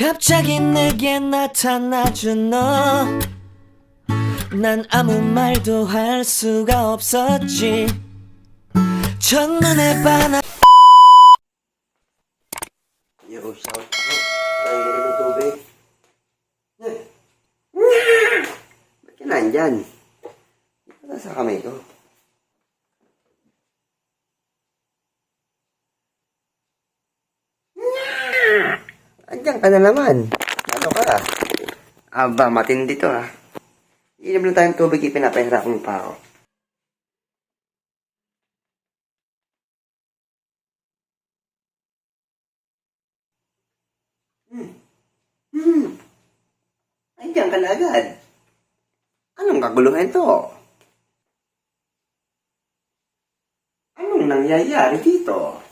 갑자기 내게 나타나준 너. 난 아무 말도 할 수가 없었지. 첫눈에 반한. 여보, 샤워. 나 이름은 도배. 네. 왜 이렇게 난잔? 이거 사가면 이거. Andiyan ka na naman. Ano ka? Aba, matindi to ah. Inom lang tayong tubig, ipinapahirapan mo pa ako. Hmm. Andiyan ka na agad. Anong kaguluhan to? Anong nangyayari dito?